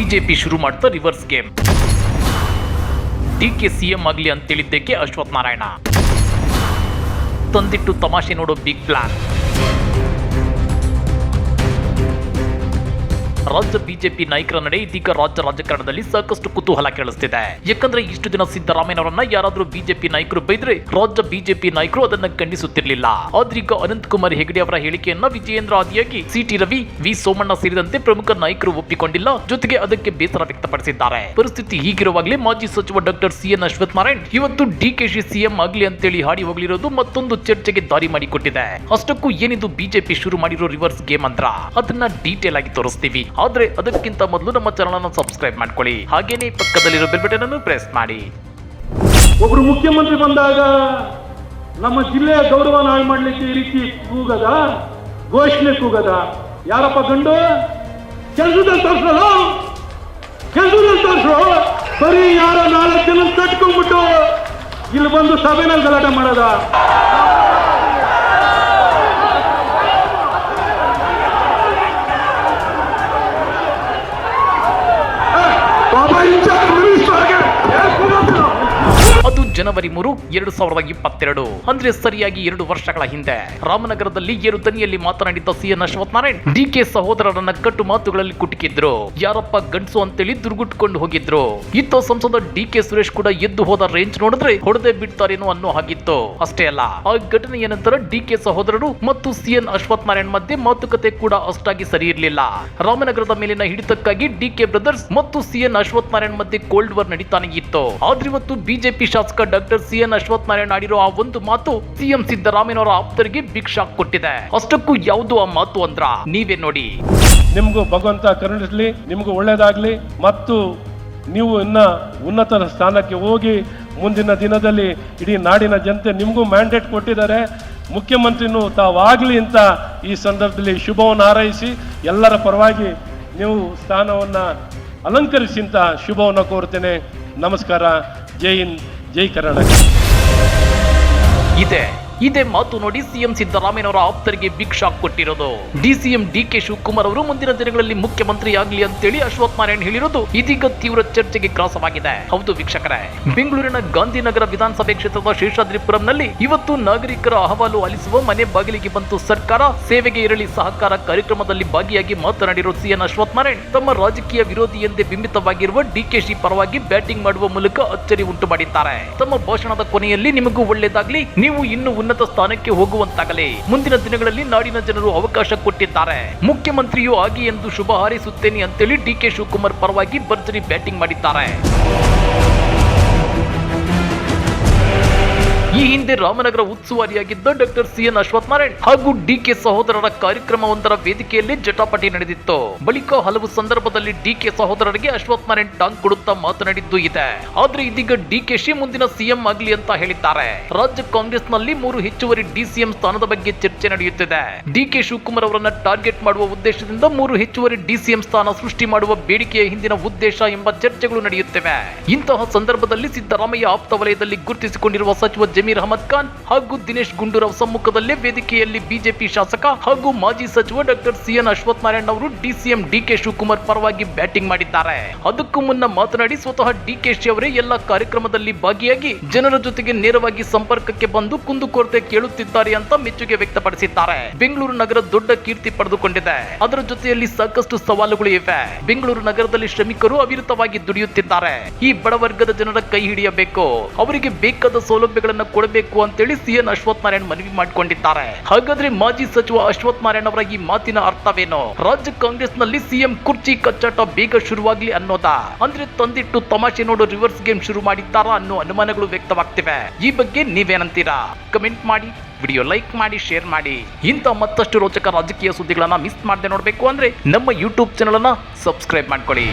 BJP ಶುರು ಮಾಡ್ತಾ reverse game DK CM ಆಗ್ಲಿ ಅಂತೇಳಿದ್ದಕ್ಕೆ ಅಶ್ವಥ್ ನಾರಾಯಣ. ತಂದಿಟ್ಟು ತಮಾಷೆ ನೋಡೋ ಬಿಗ್ ಪ್ಲಾನ್ ರಾಜ್ಯ ಬಿಜೆಪಿ ನಾಯಕರ ನಡೆ ಇದೀಗ ರಾಜ್ಯ ರಾಜಕಾರಣದಲ್ಲಿ ಸಾಕಷ್ಟು ಕುತೂಹಲ ಕೇಳಿಸ್ತಿದೆ. ಯಾಕಂದ್ರೆ ಇಷ್ಟು ದಿನ ಸಿದ್ದರಾಮಯ್ಯನವರನ್ನ ಯಾರಾದ್ರೂ ಬಿಜೆಪಿ ನಾಯಕರು ಬೈದ್ರೆ ರಾಜ್ಯ ಬಿಜೆಪಿ ನಾಯಕರು ಅದನ್ನ ಖಂಡಿಸುತ್ತಿರಲಿಲ್ಲ. ಆದ್ರೀಗ ಅನಂತ್ ಕುಮಾರ್ ಹೆಗಡೆ ಅವರ ಹೇಳಿಕೆಯನ್ನ Vijayendra ಆದಿಯಾಗಿ C T Ravi, V. Somanna ಸೇರಿದಂತೆ ಪ್ರಮುಖ ನಾಯಕರು ಒಪ್ಪಿಕೊಂಡಿಲ್ಲ. ಜೊತೆಗೆ ಅದಕ್ಕೆ ಬೇಸರ ವ್ಯಕ್ತಪಡಿಸಿದ್ದಾರೆ. ಪರಿಸ್ಥಿತಿ ಹೀಗಿರುವಾಗಲೇ ಮಾಜಿ ಸಚಿವ doctor C N Ashwath Narayan ಇವತ್ತು ಡಿಕೆಶಿ ಸಿಎಂ ಆಗ್ಲಿ ಅಂತೇಳಿ ಹಾಡಿ ಹೋಗಲಿರೋದು ಮತ್ತೊಂದು ಚರ್ಚೆಗೆ ದಾರಿ ಮಾಡಿಕೊಟ್ಟಿದೆ. ಅಷ್ಟಕ್ಕೂ ಏನಿದು ಬಿಜೆಪಿ ಶುರು ಮಾಡಿರೋ ರಿವರ್ಸ್ ಗೇಮ್ ಅಂದ್ರ? ಅದನ್ನ ಡೀಟೇಲ್ ಆಗಿ ತೋರಿಸ್ತೀವಿ. ಆದ್ರೆ ಅದಕ್ಕಿಂತ ಮೊದಲು ನಮ್ಮ ಚಾನಲ್ ಸಬ್ಸ್ಕ್ರೈಬ್ ಮಾಡ್ಕೊಳ್ಳಿ. ಹಾಗೇನೇ ಪಕ್ಕದಲ್ಲಿರೋ ಬೆಲ್ ಬಟನ್ ಅನ್ನು ಪ್ರೆಸ್ ಮಾಡಿ. ಒಬ್ರು ಮುಖ್ಯಮಂತ್ರಿ ಬಂದಾಗ ನಮ್ಮ ಜಿಲ್ಲೆಯ ಗೌರವ ಹಾಳು ಮಾಡಲಿಕ್ಕೆ ಈ ರೀತಿ ಕೂಗದ? ಘೋಷಣೆ ಕೂಗದ? ಯಾರಪ್ಪ ಗಂಡು? ಕೆಲಸದಲ್ಲಿ ತೋರಿಸಲ್ಲ ಕೆಲಸದಲ್ಲಿ ತೋರಿಸು? ಬರೀ ಯಾರ ನಾಲ್ಕು ಜನ ಕಟ್ಕೊಂಡ್ಬಿಟ್ಟು ಇಲ್ಲಿ ಬಂದು ಸಭೆನಲ್ಲಿ ಗಲಾಟೆ ಮಾಡೋದ? ಜನವರಿ ಮೂರು, ಎರಡು ಸಾವಿರದ ಇಪ್ಪತ್ತೆರಡು. ಅಂದ್ರೆ ಸರಿಯಾಗಿ ಎರಡು ವರ್ಷಗಳ ಹಿಂದೆ. ರಾಮನಗರದಲ್ಲಿ ಏರು ದನಿಯಲ್ಲಿ ಮಾತನಾಡಿದ್ದ ಸಿಎನ್ ನಾರಾಯಣ್ ಡಿಕೆ ಸಹೋದರರನ್ನ ಕಟ್ಟು ಮಾತುಗಳಲ್ಲಿ ಕುಟುಕಿದ್ರು. ಯಾರಪ್ಪ ಗಂಡ್ಸು ಅಂತೇಳಿ ದುರ್ಗುಟ್ಕೊಂಡು ಹೋಗಿದ್ರು. ಇತ್ತ ಸಂಸದ ಡಿಕೆ ಸುರೇಶ್ ಕೂಡ ಎದ್ದು ಹೋದ ರೇಂಜ್ ನೋಡಿದ್ರೆ ಹೊಡೆದೇ ಬಿಡ್ತಾರೇನೋ ಅನ್ನೋ ಹಾಗಿತ್ತು. ಅಷ್ಟೇ ಅಲ್ಲ, ಆ ಘಟನೆಯ ನಂತರ ಡಿಕೆ ಸಹೋದರರು ಮತ್ತು ಸಿಎನ್ ಅಶ್ವಥ್ ನಾರಾಯಣ್ ಮಧ್ಯೆ ಮಾತುಕತೆ ಕೂಡ ಅಷ್ಟಾಗಿ ಸರಿ ಇರಲಿಲ್ಲ. ರಾಮನಗರದ ಮೇಲಿನ ಹಿಡಿತಕ್ಕಾಗಿ ಡಿಕೆ ಬ್ರದರ್ಸ್ ಮತ್ತು ಸಿಎನ್ ಅಶ್ವಥ್ ನಾರಾಯಣ್ ಮಧ್ಯೆ ಕೋಲ್ಡ್ ವಾರ್ ನಡೀತಾನೆ ಇತ್ತು. ಆದ್ರೆ ಇವತ್ತು ಬಿಜೆಪಿ ಶಾಸಕ doctor C N Ashwath Narayan ಆಡಿರೋ ಆ ಒಂದು ಮಾತು ಸಿಎಂ ಸಿದ್ದರಾಮಯ್ಯನವರ ಆಪ್ತರಿಗೆ ಬಿಗ್ ಶಾಕ್ ಕೊಟ್ಟಿದೆ. ಅಷ್ಟಕ್ಕೂ ಯಾವುದು ಆ ಮಾತು ಅಂದ್ರ ನೀವೇ ನೋಡಿ. ನಿಮಗೂ ಭಗವಂತ ಕರುಣಿಸಲಿ, ನಿಮಗೂ ಒಳ್ಳೇದಾಗ್ಲಿ, ಮತ್ತು ನೀವು ಇನ್ನ ಉನ್ನತ ಸ್ಥಾನಕ್ಕೆ ಹೋಗಿ ಮುಂದಿನ ದಿನದಲ್ಲಿ ಇಡೀ ನಾಡಿನ ಜನತೆ ನಿಮಗೂ ಮ್ಯಾಂಡೇಟ್ ಕೊಟ್ಟಿದ್ದಾರೆ. ಮುಖ್ಯಮಂತ್ರಿನೂ ತಾವಾಗಲಿ ಅಂತ ಈ ಸಂದರ್ಭದಲ್ಲಿ ಶುಭವನ್ನು ಹಾರೈಸಿ, ಎಲ್ಲರ ಪರವಾಗಿ ನೀವು ಸ್ಥಾನವನ್ನು ಅಲಂಕರಿಸಿ ಅಂತ ಶುಭವನ್ನು ಕೋರ್ತೇನೆ ನಮಸ್ಕಾರ. ಜೈ ಹಿಂದ್. ಜೈ ಕರ್ನಾಟಕ. ಇದೆ. ಇದೇ ಮಾತು ನೋಡಿ ಸಿಎಂ ಸಿದ್ದರಾಮಯ್ಯನವರ ಆಪ್ತರಿಗೆ ಬಿಗ್ ಶಾಕ್ ಕೊಟ್ಟಿರೋದು. ಡಿಸಿಎಂ ಡಿ ಕೆ ಶಿವಕುಮಾರ್ ಅವರು ಮುಂದಿನ ದಿನಗಳಲ್ಲಿ ಮುಖ್ಯಮಂತ್ರಿ ಆಗಲಿ ಅಂತೇಳಿ ಅಶ್ವಥ್ ನಾರಾಯಣ್ ಹೇಳಿರೋದು ಇದೀಗ ತೀವ್ರ ಚರ್ಚೆಗೆ ಗ್ರಾಸವಾಗಿದೆ. ಹೌದು ವೀಕ್ಷಕರೇ, ಬೆಂಗಳೂರಿನ ಗಾಂಧಿನಗರ ವಿಧಾನಸಭೆ ಕ್ಷೇತ್ರದ ಶೇಷಾದ್ರಿಪುರಂನಲ್ಲಿ ಇವತ್ತು ನಾಗರಿಕರ ಅಹವಾಲು ಆಲಿಸುವ ಮನೆ ಬಾಗಿಲಿಗೆ ಬಂತು ಸರ್ಕಾರ. ಸೇವೆಗೆ ಇರಲಿ ಸಹಕಾರ ಕಾರ್ಯಕ್ರಮದಲ್ಲಿ ಭಾಗಿಯಾಗಿ ಮಾತನಾಡಿರೋ ಸಿಎನ್ ಅಶ್ವಥ್ ನಾರಾಯಣ್, ತಮ್ಮ ರಾಜಕೀಯ ವಿರೋಧಿ ಎಂದೇ ಬಿಂಬಿತವಾಗಿರುವ ಡಿಕೆಶಿ ಪರವಾಗಿ ಬ್ಯಾಟಿಂಗ್ ಮಾಡುವ ಮೂಲಕ ಅಚ್ಚರಿ ಉಂಟು ಮಾಡಿದ್ದಾರೆ ತಮ್ಮ ಭಾಷಣದ ಕೊನೆಯಲ್ಲಿ ನಿಮಗೂ ಒಳ್ಳೆಯದಾಗ್ಲಿ ನೀವು ಇನ್ನು ಉನ್ನತ ಸ್ಥಾನಕ್ಕೆ ಹೋಗುವಂತಾಗಲಿ. ಮುಂದಿನ ದಿನಗಳಲ್ಲಿ ನಾಡಿನ ಜನರು ಅವಕಾಶ ಕೊಟ್ಟಿದ್ದಾರೆ. ಮುಖ್ಯಮಂತ್ರಿಯೂ ಆಗಿ ಎಂದು ಶುಭ ಹಾರೈಸುತ್ತೇನೆ ಅಂತೇಳಿ ಡಿಕೆ ಶಿವಕುಮಾರ್ ಪರವಾಗಿ ಭರ್ಜರಿ ಬ್ಯಾಟಿಂಗ್ ಮಾಡಿದ್ದಾರೆ. ಈ ಹಿಂದೆ ರಾಮನಗರ ಉಸ್ತುವಾರಿಯಾಗಿದ್ದ ಡಾಕ್ಟರ್ ಸಿಎನ್ ಅಶ್ವಥ್ ನಾರಾಯಣ್ ಹಾಗೂ ಡಿಕೆ ಸಹೋದರರ ಕಾರ್ಯಕ್ರಮವೊಂದರ ವೇದಿಕೆಯಲ್ಲಿ ಜಟಾಪಟಿ ನಡೆದಿತ್ತು. ಬಳಿಕ ಹಲವು ಸಂದರ್ಭದಲ್ಲಿ ಡಿಕೆ ಸಹೋದರರಿಗೆ ಅಶ್ವಥ್ ನಾರಾಯಣ್ ಟಾಂಗ್ ಕೊಡುತ್ತಾ ಮಾತನಾಡಿದ್ದು ಇದೆ. ಆದ್ರೆ ಇದೀಗ ಡಿಕೆಶಿ ಮುಂದಿನ ಸಿಎಂ ಆಗಲಿ ಅಂತ ಹೇಳಿದ್ದಾರೆ. ರಾಜ್ಯ ಕಾಂಗ್ರೆಸ್ನಲ್ಲಿ ಮೂರು ಹೆಚ್ಚುವರಿ ಡಿಸಿಎಂ ಸ್ಥಾನದ ಬಗ್ಗೆ ಚರ್ಚೆ ನಡೆಯುತ್ತಿದೆ. ಡಿಕೆ ಶಿವಕುಮಾರ್ ಅವರನ್ನ ಟಾರ್ಗೆಟ್ ಮಾಡುವ ಉದ್ದೇಶದಿಂದ ಮೂರು ಹೆಚ್ಚುವರಿ ಡಿಸಿಎಂ ಸ್ಥಾನ ಸೃಷ್ಟಿ ಮಾಡುವ ಬೇಡಿಕೆಯ ಹಿಂದಿನ ಉದ್ದೇಶ ಎಂಬ ಚರ್ಚೆಗಳು ನಡೆಯುತ್ತಿವೆ. ಇಂತಹ ಸಂದರ್ಭದಲ್ಲಿ ಸಿದ್ದರಾಮಯ್ಯ ಆಪ್ತ ವಲಯದಲ್ಲಿ ಗುರುತಿಸಿಕೊಂಡಿರುವ ಸಚಿವ ಜಮೀರ್ ಅಹಮದ್ ಖಾನ್ ಹಾಗೂ ದಿನೇಶ್ ಗುಂಡೂರಾವ್ ಸಮ್ಮುಖದಲ್ಲೇ ವೇದಿಕೆಯಲ್ಲಿ ಬಿಜೆಪಿ ಶಾಸಕ ಹಾಗೂ ಮಾಜಿ ಸಚಿವ ಡಾಕ್ಟರ್ ಸಿಎನ್ ಅಶ್ವಥ್ ನಾರಾಯಣ್ ಅವರು ಡಿಸಿಎಂ ಡಿಕೆ ಶಿವಕುಮಾರ್ ಪರವಾಗಿ ಬ್ಯಾಟಿಂಗ್ ಮಾಡಿದ್ದಾರೆ. ಅದಕ್ಕೂ ಮುನ್ನ ಮಾತನಾಡಿ ಸ್ವತಃ ಡಿಕೆಶಿ ಅವರೇ ಎಲ್ಲ ಕಾರ್ಯಕ್ರಮದಲ್ಲಿ ಭಾಗಿಯಾಗಿ ಜನರ ಜೊತೆಗೆ ನೇರವಾಗಿ ಸಂಪರ್ಕಕ್ಕೆ ಬಂದು ಕುಂದುಕೊರತೆ ಕೇಳುತ್ತಿದ್ದಾರೆ ಅಂತ ಮೆಚ್ಚುಗೆ ವ್ಯಕ್ತಪಡಿಸಿದ್ದಾರೆ. ಬೆಂಗಳೂರು ನಗರ ದೊಡ್ಡ ಕೀರ್ತಿ ಪಡೆದುಕೊಂಡಿದೆ. ಅದರ ಜೊತೆಯಲ್ಲಿ ಸಾಕಷ್ಟು ಸವಾಲುಗಳು ಇವೆ. ಬೆಂಗಳೂರು ನಗರದಲ್ಲಿ ಶ್ರಮಿಕರು ಅವಿರತವಾಗಿ ದುಡಿಯುತ್ತಿದ್ದಾರೆ. ಈ ಬಡವರ್ಗದ ಜನರ ಕೈ ಹಿಡಿಯಬೇಕು. ಅವರಿಗೆ ಬೇಕಾದ ಸೌಲಭ್ಯಗಳನ್ನು ಕೊಡಬೇಕು ಅಂತೇಳಿ ಸಿಎನ್ ಅಶ್ವಥ್ ನಾರಾಯಣ್ ಮನವಿ ಮಾಡಿಕೊಂಡಿದ್ದಾರೆ. ಹಾಗಾದ್ರೆ ಮಾಜಿ ಸಚಿವ ಅಶ್ವಥ್ ನಾರಾಯಣ್ ಅವರ ಈ ಮಾತಿನ ಅರ್ಥವೇನು? ರಾಜ್ಯ ಕಾಂಗ್ರೆಸ್ನಲ್ಲಿ ಸಿಎಂ ಕುರ್ಚಿ ಕಚ್ಚಾಟ ಬೇಗ ಶುರುವಾಗ್ಲಿ ಅನ್ನೋದಾ. ಅಂದ್ರೆ ತಂದಿಟ್ಟು ತಮಾಷೆ ನೋಡು ರಿವರ್ಸ್ ಗೇಮ್ ಶುರು ಮಾಡಿದ್ದಾರಾ ಅನ್ನೋ ಅನುಮಾನಗಳು ವ್ಯಕ್ತವಾಗ್ತಿವೆ. ಈ ಬಗ್ಗೆ ನೀವೇನಂತೀರಾ? ಕಮೆಂಟ್ ಮಾಡಿ, ವಿಡಿಯೋ ಲೈಕ್ ಮಾಡಿ, ಶೇರ್ ಮಾಡಿ. ಇಂಥ ಮತ್ತಷ್ಟು ರೋಚಕ ರಾಜಕೀಯ ಸುದ್ದಿಗಳನ್ನ ಮಿಸ್ ಮಾಡದೆ ನೋಡಬೇಕು ಅಂದ್ರೆ ನಮ್ಮ ಯೂಟ್ಯೂಬ್ ಚಾನಲ್ ಅನ್ನ ಸಬ್ಸ್ಕ್ರೈಬ್ ಮಾಡ್ಕೊಳ್ಳಿ.